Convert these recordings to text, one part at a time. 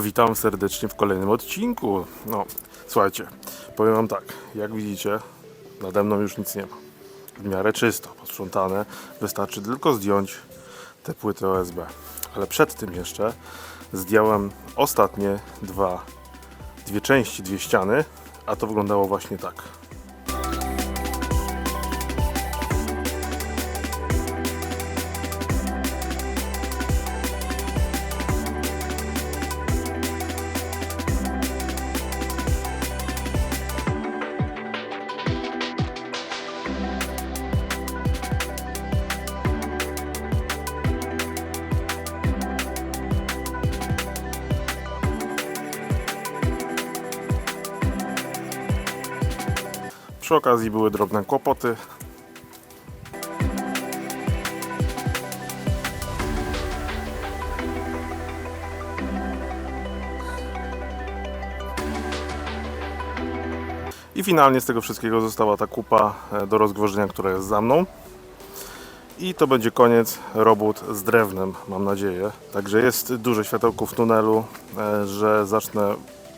Witam serdecznie w kolejnym odcinku. No, słuchajcie, powiem wam tak, jak widzicie, nade mną już nic nie ma. W miarę czysto, posprzątane. Wystarczy tylko zdjąć te płyty OSB. Ale przed tym jeszcze zdjąłem ostatnie dwa, dwie części, dwie ściany, a to wyglądało właśnie tak. Przy okazji były drobne kłopoty. I finalnie z tego wszystkiego została ta kupa e, do rozgwożenia, która jest za mną. I to będzie koniec robót z drewnem, mam nadzieję. Także jest duże światełko w tunelu, e, że zacznę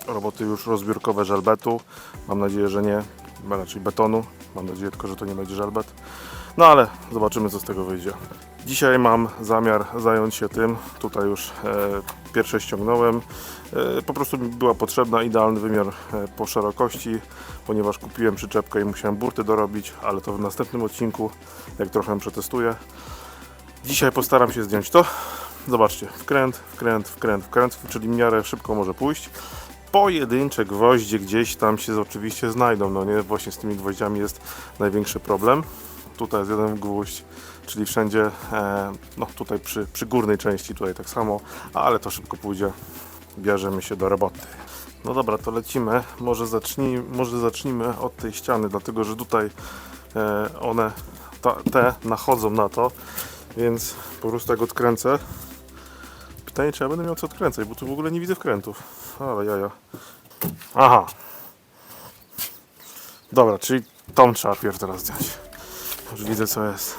roboty już rozbiórkowe żelbetu. Mam nadzieję, że nie, raczej betonu. Mam nadzieję tylko, że to nie będzie żelbet. No ale zobaczymy, co z tego wyjdzie. Dzisiaj mam zamiar zająć się tym. Tutaj już e, pierwsze ściągnąłem. E, po prostu mi była potrzebna idealny wymiar e, po szerokości, ponieważ kupiłem przyczepkę i musiałem burty dorobić, ale to w następnym odcinku, jak trochę przetestuję. Dzisiaj postaram się zdjąć to. Zobaczcie, wkręt, wkręt, wkręt, wkręt, czyli w miarę szybko może pójść. Pojedyncze gwoździe gdzieś tam się oczywiście znajdą, no nie? Właśnie z tymi gwoździami jest największy problem. Tutaj jest jeden gwóźdź, czyli wszędzie, e, no tutaj przy, przy górnej części tutaj tak samo, ale to szybko pójdzie. Bierzemy się do roboty. No dobra, to lecimy. Może zacznijmy, może zacznijmy od tej ściany, dlatego że tutaj e, one, ta, te nachodzą na to, więc po prostu jak odkręcę. Pytanie, czy ja będę miał co odkręcać, bo tu w ogóle nie widzę wkrętów. Ale jaja. Aha. Dobra, czyli tą trzeba pierw teraz zdjąć. Już widzę co jest.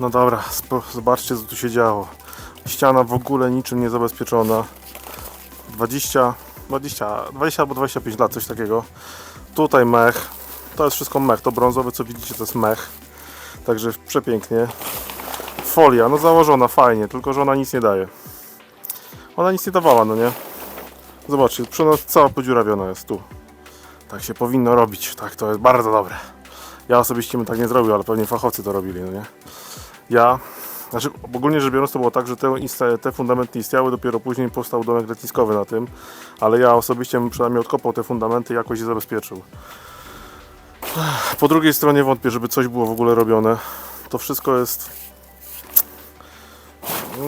No dobra, zobaczcie co tu się działo. Ściana w ogóle niczym nie zabezpieczona. 20, 20, 20 albo 25 lat, coś takiego. Tutaj mech. To jest wszystko mech. To brązowy, co widzicie, to jest mech. Także przepięknie. Folia, no założona fajnie, tylko że ona nic nie daje. Ona nic nie dawała, no nie? Zobaczcie, przy nas cała podziurawiona jest tu. Tak się powinno robić. Tak, to jest bardzo dobre. Ja osobiście bym tak nie zrobił, ale pewnie fachowcy to robili, no nie? Ja znaczy, ogólnie rzecz biorąc, to było tak, że te, te fundamenty istniały, dopiero później powstał domek letniskowy na tym, ale ja osobiście przynajmniej odkopał te fundamenty i jakoś je zabezpieczył. Po drugiej stronie wątpię, żeby coś było w ogóle robione. To wszystko jest.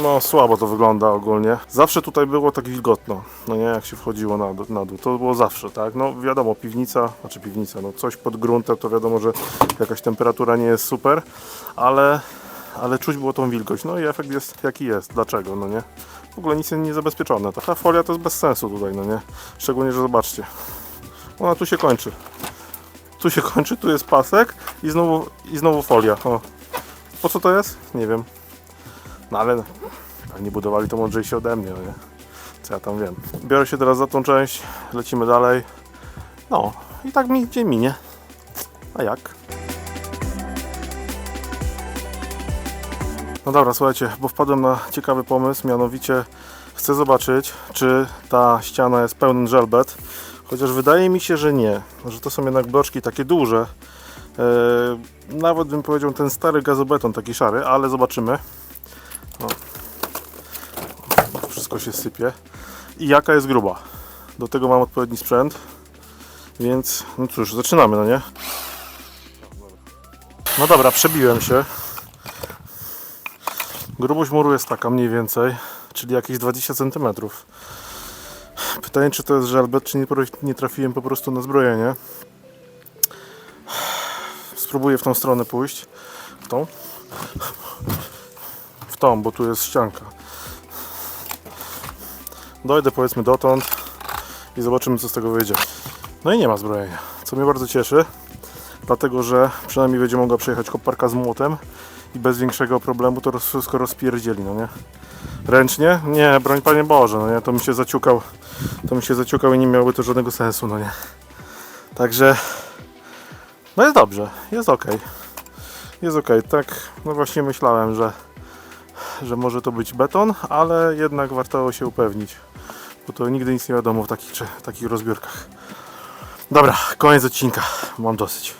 No, słabo to wygląda ogólnie. Zawsze tutaj było tak wilgotno, no nie, jak się wchodziło na, na dół. To było zawsze, tak? No wiadomo, piwnica, znaczy piwnica, no coś pod gruntem, to wiadomo, że jakaś temperatura nie jest super, ale ale czuć było tą wilgoć. No i efekt jest jaki jest. Dlaczego? No nie? W ogóle nic nie zabezpieczone. Ta folia to jest bez sensu tutaj, no nie? Szczególnie, że zobaczcie. Ona tu się kończy. Tu się kończy, tu jest pasek i znowu, i znowu folia. O. Po co to jest? Nie wiem. No ale pewnie budowali to mądrzejsi ode mnie, no nie? Co ja tam wiem. Biorę się teraz za tą część, lecimy dalej. No i tak mi dzień minie. A jak? No dobra, słuchajcie, bo wpadłem na ciekawy pomysł, mianowicie chcę zobaczyć, czy ta ściana jest pełen żelbet, chociaż wydaje mi się, że nie, że to są jednak bloczki takie duże. Eee, nawet bym powiedział ten stary gazobeton, taki szary, ale zobaczymy. No. Wszystko się sypie. I jaka jest gruba. Do tego mam odpowiedni sprzęt, więc no cóż, zaczynamy, no nie? No dobra, przebiłem się. Grubość muru jest taka mniej więcej, czyli jakieś 20 cm. Pytanie, czy to jest żelbet, czy nie, trafiłem po prostu na zbrojenie. Spróbuję w tą stronę pójść. W tą? W tą, bo tu jest ścianka. Dojdę powiedzmy dotąd i zobaczymy co z tego wyjdzie. No i nie ma zbrojenia, co mnie bardzo cieszy, dlatego że przynajmniej będzie mogła przejechać koparka z młotem i bez większego problemu to wszystko rozpierdzieli, no nie? Ręcznie? Nie, broń Panie Boże, no nie, to mi się zaciukał, to mi się zaciukał i nie miałoby to żadnego sensu, no nie? Także, no jest dobrze, jest ok. Jest ok, tak, no właśnie myślałem, że, że może to być beton, ale jednak warto się upewnić, bo to nigdy nic nie wiadomo w takich, czy- takich rozbiórkach. Dobra, koniec odcinka, mam dosyć.